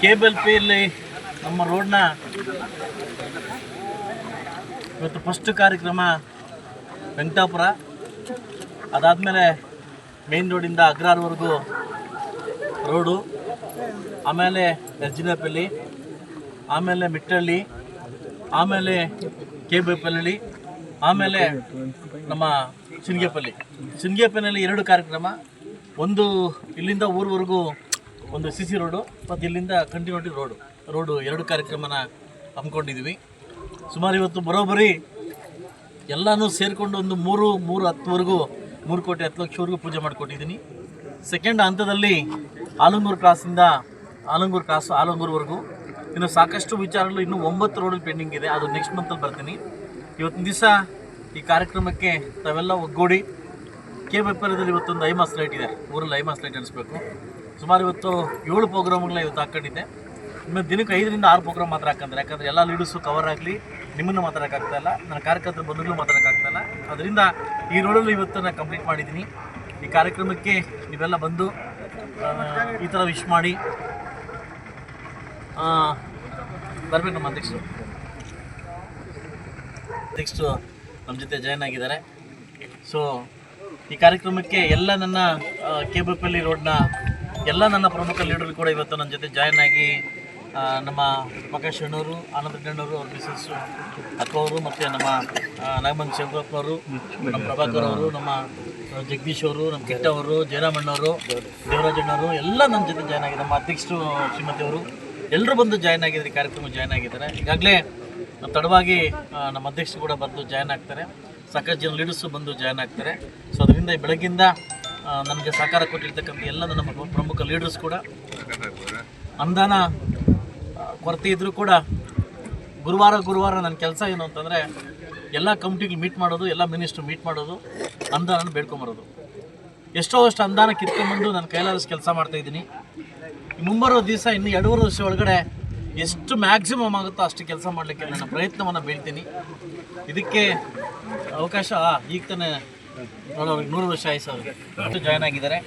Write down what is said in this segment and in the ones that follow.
Cable ಪಿಯಲ್ಲಿ ನಮ್ಮ ರೋಡ್ನ. ಇವತ್ತು ಫಸ್ಟ್ ಕಾರ್ಯಕ್ರಮ ವೆಂಕಟಾಪುರ. ಅದಾದಮೇಲೆ ಮೇನ್ ರೋಡಿಂದ ಅಗ್ರಾರ್ವರೆಗೂ ರೋಡು. ಆಮೇಲೆ ನರ್ಜಿನಪಲ್ಲಿ, ಆಮೇಲೆ ಮಿಟ್ಟಳ್ಳಿ, ಆಮೇಲೆ ಕೆ ಬೇಪಲ್ಲಿ ಆಮೇಲೆ ನಮ್ಮ ಸಿಂಗೇಪಲ್ಲಿ ಸಿಂಗೇಪಲ್ಲಿ ಎರಡು ಕಾರ್ಯಕ್ರಮ. ಒಂದು ಇಲ್ಲಿಂದ ಊರ್ವರೆಗೂ ಒಂದು ಸಿ ಸಿ ರೋಡು ಮತ್ತು ಇಲ್ಲಿಂದ ಕಂಟಿನ್ಯೂಟಿ ರೋಡು ರೋಡು ಎರಡು ಕಾರ್ಯಕ್ರಮನ ಹಮ್ಮಿಕೊಂಡಿದ್ವಿ ಸುಮಾರು ಇವತ್ತು ಬರೋಬ್ಬರಿ ಎಲ್ಲನೂ ಸೇರಿಕೊಂಡು ಒಂದು ಮೂರು ಮೂರು ಹತ್ತುವರೆಗೂ, ಮೂರು ಕೋಟಿ ಹತ್ತು ಲಕ್ಷವರೆಗೂ ಪೂಜೆ ಮಾಡಿಕೊಟ್ಟಿದ್ದೀನಿ. ಸೆಕೆಂಡ್ ಹಂತದಲ್ಲಿ ಆಲಂಗೂರು ಕ್ರಾಸಿಂದ ಆಲಂಗೂರು ಕ್ರಾಸು ಆಲಂಗೂರ್ವರೆಗೂ. ಇನ್ನು ಸಾಕಷ್ಟು ವಿಚಾರಗಳು ಇನ್ನೂ ಒಂಬತ್ತು ರೋಡ್ ಪೆಂಡಿಂಗ್ ಇದೆ. ಅದು ನೆಕ್ಸ್ಟ್ ಮಂತಲ್ಲಿ ಬರ್ತೀನಿ. ಇವತ್ತಿನ ದಿವಸ ಈ ಕಾರ್ಯಕ್ರಮಕ್ಕೆ ತಾವೆಲ್ಲ ಒಗ್ಗೂಡಿ. ಕೆ ವ್ಯಾಪಾರದಲ್ಲಿ ಇವತ್ತೊಂದು ಐಮಾಸ್ ಲೈಟ್ ಇದೆ. ಊರಲ್ಲಿ ಐಮಾಸ್ ಲೈಟ್ ನಡೆಸಬೇಕು ಸುಮಾರು ಇವತ್ತು ಏಳು ಪ್ರೋಗ್ರಾಮ್ಗಳನ್ನ ಇವತ್ತು ಹಾಕೊಂಡಿದ್ದೆ ಇನ್ನು ದಿನಕ್ಕೆ ಐದರಿಂದ ಆರು ಪ್ರೋಗ್ರಾಮ್ ಮಾತ್ರ ಹಾಕಂತಾರೆ. ಯಾಕಂದರೆ ಎಲ್ಲ ಲೀಡರ್ಸು ಕವರ್ ಆಗಲಿ, ನಿಮ್ಮನ್ನು ಮಾತಾಡೋಕ್ಕಾಗ್ತಾ ಇಲ್ಲ, ನನ್ನ ಕಾರ್ಯಕರ್ತರ ಬಂಧುಗಳು ಮಾತಾಡೋಕ್ಕಾಗ್ತಾ ಇಲ್ಲ. ಅದರಿಂದ ಈ ರೋಡಲ್ಲಿ ಇವತ್ತು ನಾನು ಕಂಪ್ಲೀಟ್ ಮಾಡಿದ್ದೀನಿ. ಈ ಕಾರ್ಯಕ್ರಮಕ್ಕೆ ನೀವೆಲ್ಲ ಬಂದು ಈ ಥರ ವಿಶ್ ಮಾಡಿ. ಬರಬೇಕು ನಮ್ಮ ಅಧ್ಯಕ್ಷರು. ಅಧ್ಯಕ್ಷರು ನಮ್ಮ ಜೊತೆ ಜಾಯ್ನ್ ಆಗಿದ್ದಾರೆ. ಸೊ ಈ ಕಾರ್ಯಕ್ರಮಕ್ಕೆ ಎಲ್ಲ ನನ್ನ ಕೇಬಪಲ್ಲಿ ರೋಡ್ನ ಎಲ್ಲ ನನ್ನ ಪ್ರಮುಖ ಲೀಡರ್ ಕೂಡ ಇವತ್ತು ನನ್ನ ಜೊತೆ ಜಾಯ್ನ್ ಆಗಿ ನಮ್ಮ ಪ್ರಕಾಶ್ ಅಣ್ಣವರು ಆನಂದ ಗಣ್ಣವರು ಅವ್ರ ಮಿಸಸ್ ಅಕ್ಕವರು ಮತ್ತು ನಮ್ಮ ನಾಗಮನ್ ಶಿವಪ್ಪನವರು ನಮ್ಮ ಪ್ರಭಾಕರ್ ಅವರು, ನಮ್ಮ ಜಗದೀಶ್ ಅವರು, ನಮ್ಮ ಕಿಟ್ಟ ಅವರು ಜಯರಾಮಣ್ಣವರು ದೇವರಾಜ್ ಅಣ್ಣವರು ಎಲ್ಲ ನನ್ನ ಜೊತೆ ಜಾಯ್ನ್ ಆಗಿದೆ ನಮ್ಮ ಅಧ್ಯಕ್ಷರು ಶ್ರೀಮತಿ ಅವರು ಎಲ್ಲರೂ ಬಂದು ಜಾಯ್ನ್ ಆಗಿದ್ದಾರೆ ಕಾರ್ಯಕ್ರಮ ಜಾಯ್ನ್ ಆಗಿದ್ದಾರೆ. ಈಗಾಗಲೇ ತಡವಾಗಿ ನಮ್ಮ ಅಧ್ಯಕ್ಷರು ಕೂಡ ಬಂದು ಜಾಯ್ನ್ ಆಗ್ತಾರೆ. ಸಾಕಷ್ಟು ಜನ ಲೀಡರ್ಸು ಬಂದು ಜಾಯ್ನ್ ಆಗ್ತಾರೆ. ಸೊ ಅದರಿಂದ ಬೆಳಗ್ಗಿಂದ ಆ, ನನಗೆ ಸಹಕಾರ ಕೊಟ್ಟಿರ್ತಕ್ಕಂಥ ಎಲ್ಲ ನಮ್ಮ ಪ್ರಮುಖ ಲೀಡರ್ಸ್ ಕೂಡ. ಅನುದಾನ ಕೊರತೆ ಇದ್ದರೂ ಕೂಡ ಗುರುವಾರ ಗುರುವಾರ ನನ್ನ ಕೆಲಸ ಏನು ಅಂತಂದರೆ ಎಲ್ಲ ಕಮಿಟಿಗಳು ಮೀಟ್ ಮಾಡೋದು ಎಲ್ಲ ಮಿನಿಸ್ಟ್ರು ಮೀಟ್ ಮಾಡೋದು ಅನುದಾನ ಬೇಡ್ಕೊಂಬರೋದು ಎಷ್ಟೋ ಅಷ್ಟು ಅನುದಾನ ಕಿತ್ಕೊಂಡ್ಬಂದು ನಾನು ಕೈಲಾದಷ್ಟು ಕೆಲಸ ಮಾಡ್ತಾಯಿದ್ದೀನಿ ಮುಂಬರೋ ದಿವಸ ಇನ್ನು ಎರಡೂವರೆ ವರ್ಷ ಒಳಗಡೆ ಎಷ್ಟು ಮ್ಯಾಕ್ಸಿಮಮ್ ಆಗುತ್ತೋ ಅಷ್ಟು ಕೆಲಸ ಮಾಡಲಿಕ್ಕೆ ನನ್ನ ಪ್ರಯತ್ನವನ್ನು ಬೀಳ್ತೀನಿ. ಇದಕ್ಕೆ ಅವಕಾಶ ಈಗ ತಾನೇ ನೂರು ವರ್ಷ ಆಯ್ತು ಅವ್ರಿಗೆ ಜಾಯ್ನ್ ಆಗಿದ್ದಾರೆ.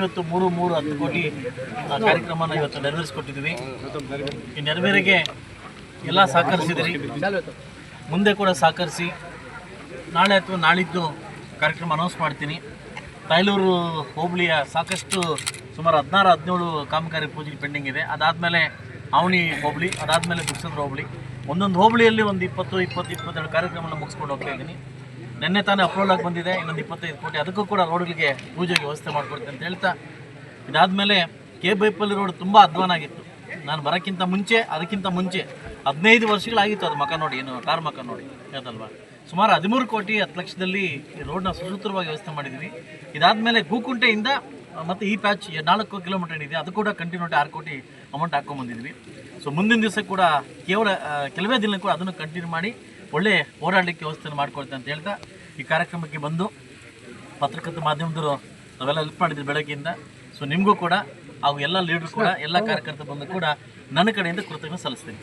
ಇವತ್ತು ಮೂರು ಮೂರು ಹತ್ತು ಕೋಟಿ ಆ, ಕಾರ್ಯಕ್ರಮನ ಇವತ್ತು ನೆರವೇರಿಸ್ಕೊಟ್ಟಿದ್ವಿ ಈ ನೆರವೇರಿಗೆ ಎಲ್ಲ ಸಹಕರಿಸಿದಿರಿ. ಮುಂದೆ ಕೂಡ ಸಹಕರಿಸಿ. ನಾಳೆ ಅಥವಾ ನಾಳಿದ್ದು ಕಾರ್ಯಕ್ರಮ ಅನೌನ್ಸ್ ಮಾಡ್ತೀನಿ. ತಾಯ್ಲೂರು ಹೋಬಳಿಯ ಸಾಕಷ್ಟು ಸುಮಾರು ಹದಿನಾರು ಹದಿನೇಳು ಕಾಮಗಾರಿ ಪೂಜೆ ಪೆಂಡಿಂಗ್ ಇದೆ. ಅದಾದಮೇಲೆ ಅವಣಿ ಹೋಬಳಿ ಅದಾದಮೇಲೆ ದುರ್ಸಂದ್ರ ಹೋಬಳಿ. ಒಂದೊಂದು ಹೋಬಳಿಯಲ್ಲಿ ಒಂದು ಇಪ್ಪತ್ತು ಇಪ್ಪತ್ತು ಇಪ್ಪತ್ತೆರಡು ಕಾರ್ಯಕ್ರಮನ ಮುಗಿಸ್ಕೊಂಡು ಹೋಗ್ತಾ ಇದ್ದೀನಿ. ನಿನ್ನೆ ತಾನೇ ಅಪ್ರೂವಲ್ ಆಗಿ ಬಂದಿದೆ, ಇನ್ನೊಂದು ಇಪ್ಪತ್ತೈದು ಕೋಟಿ. ಅದಕ್ಕೂ ಕೂಡ ರೋಡ್ಗಳಿಗೆ ಪೂಜೆಗೆ ವ್ಯವಸ್ಥೆ ಮಾಡಿಕೊಡ್ತೀನಿ ಅಂತ ಹೇಳ್ತಾ, ಇದಾದಮೇಲೆ ಕೆ ಬೈಪಲ್ಲಿ ರೋಡ್ ತುಂಬ ಅಧ್ವಾನ ಆಗಿತ್ತು. ನಾನು ಬರೋಕ್ಕಿಂತ ಮುಂಚೆ, ಅದಕ್ಕಿಂತ ಮುಂಚೆ ಹದಿನೈದು ವರ್ಷಗಳಾಗಿತ್ತು ಅದು ಮಕ ನೋಡಿ, ಏನು ಕಾರ್ ಮಕ ನೋಡಿ ಹೇಳ್ದಲ್ವಾ ಸುಮಾರು ಹದಿಮೂರು ಕೋಟಿ, ಹತ್ತು ಲಕ್ಷದಲ್ಲಿ ಈ ರೋಡ್ನ ಸುಸೂತ್ರವಾಗಿ ವ್ಯವಸ್ಥೆ ಮಾಡಿದ್ವಿ. ಇದಾದಮೇಲೆ ಗೂಕುಂಟೆಯಿಂದ, ಮತ್ತು ಈ ಪ್ಯಾಚ್ ನಾಲ್ಕು ಕಿಲೋಮೀಟರ್ ಏನಿದೆ ಅದು ಕೂಡ ಕಂಟಿನ್ಯೂಟಿ ಆರು ಕೋಟಿ ಅಮೌಂಟ್ ಹಾಕ್ಕೊಂಬಂದಿದ್ವಿ ಸೊ ಮುಂದಿನ ದಿವಸ ಕೂಡ ಕೇವಲ ಕೆಲವೇ ದಿನ ಕೂಡ ಅದನ್ನು ಕಂಟಿನ್ಯೂ ಮಾಡಿ ಒಳ್ಳೆ ಓಡಾಡಲಿಕ್ಕೆ ವ್ಯವಸ್ಥೆಯನ್ನು ಮಾಡ್ಕೊಳ್ತೆ ಅಂತ ಹೇಳ್ತಾ ಈ ಕಾರ್ಯಕ್ರಮಕ್ಕೆ ಬಂದು ಪತ್ರಕರ್ತ ಮಾಧ್ಯಮದವರು ನಾವೆಲ್ಲ ಹೆಲ್ಪ್ ಮಾಡಿದ್ವಿ ಬೆಳಗ್ಗೆಯಿಂದ. ಸೊ ನಿಮಗೂ ಕೂಡ ಹಾಗೂ ಎಲ್ಲ ಲೀಡರ್ಸ್ ಕೂಡ, ಎಲ್ಲ ಕಾರ್ಯಕರ್ತರು ಬಂದು ಕೂಡ ನನ್ನ ಕಡೆಯಿಂದ ಕೃತಜ್ಞ ಸಲ್ಲಿಸ್ತೀನಿ.